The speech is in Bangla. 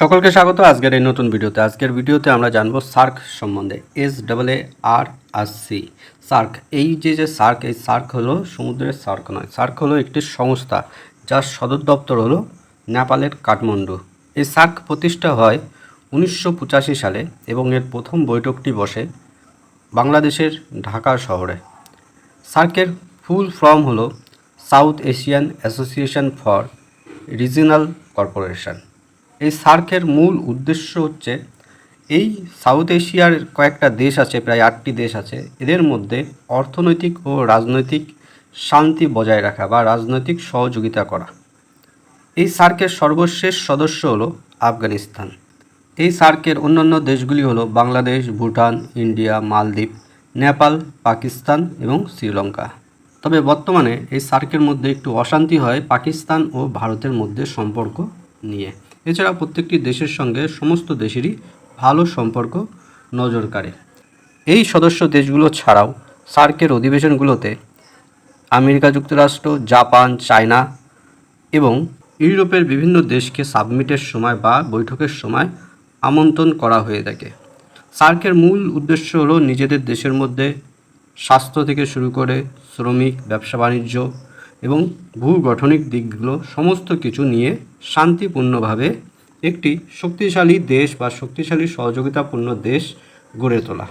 সকলকে স্বাগত আজকের এই নতুন ভিডিওতে। আজকের ভিডিওতে আমরা জানব সার্ক সম্বন্ধে। S double A R R C SAARC, এই যে যে সার্ক, এই সার্ক হলো সমুদ্রের সার্ক নয়। সার্ক হলো একটি সংস্থা যার সদর দপ্তর হলো নেপালের কাঠমান্ডু। এই সার্ক প্রতিষ্ঠা হয় উনিশশো পঁচাশি সালে এবং এর প্রথম বৈঠকটি বসে বাংলাদেশের ঢাকা শহরে। সার্কের ফুল ফর্ম হলো south Asian association for regional corporation. এই সার্কের মূল উদ্দেশ্য হচ্ছে, এই সাউথ এশিয়ার কয়েকটা দেশ আছে, প্রায় আটটি দেশ আছে, এদের মধ্যে অর্থনৈতিক ও রাজনৈতিক শান্তি বজায় রাখা বা রাজনৈতিক সহযোগিতা করা। এই সার্কের সর্বশেষ সদস্য হলো আফগানিস্তান। এই সার্কের অন্যান্য দেশগুলি হলো বাংলাদেশ, ভুটান, ইন্ডিয়া, মালদ্বীপ, নেপাল, পাকিস্তান এবং শ্রীলঙ্কা। তবে বর্তমানে এই সার্কের মধ্যে একটু অশান্তি হয় পাকিস্তান ও ভারতের মধ্যে সম্পর্ক নিয়ে। এছাড়া প্রত্যেকটি দেশের সঙ্গে সমস্ত দেশেরই ভালো সম্পর্ক নজর কাড়ে। এই সদস্য দেশগুলো ছাড়াও সার্কের অধিবেশনগুলোতে আমেরিকা যুক্তরাষ্ট্র, জাপান, চায়না এবং ইউরোপের বিভিন্ন দেশকে সাবমিটের সময় বা বৈঠকের সময় আমন্ত্রণ করা হয়ে থাকে। সার্কের মূল উদ্দেশ্য হলো নিজেদের দেশের মধ্যে স্বাস্থ্য থেকে শুরু করে শ্রমিক ব্যবসা বাণিজ্য এবং ভূগঠনিক দিকগুলো সমস্ত কিছু নিয়ে শান্তিপূর্ণভাবে একটি শক্তিশালী দেশ বা শক্তিশালী সহযোগিতাপূর্ণ দেশ গড়ে তোলা।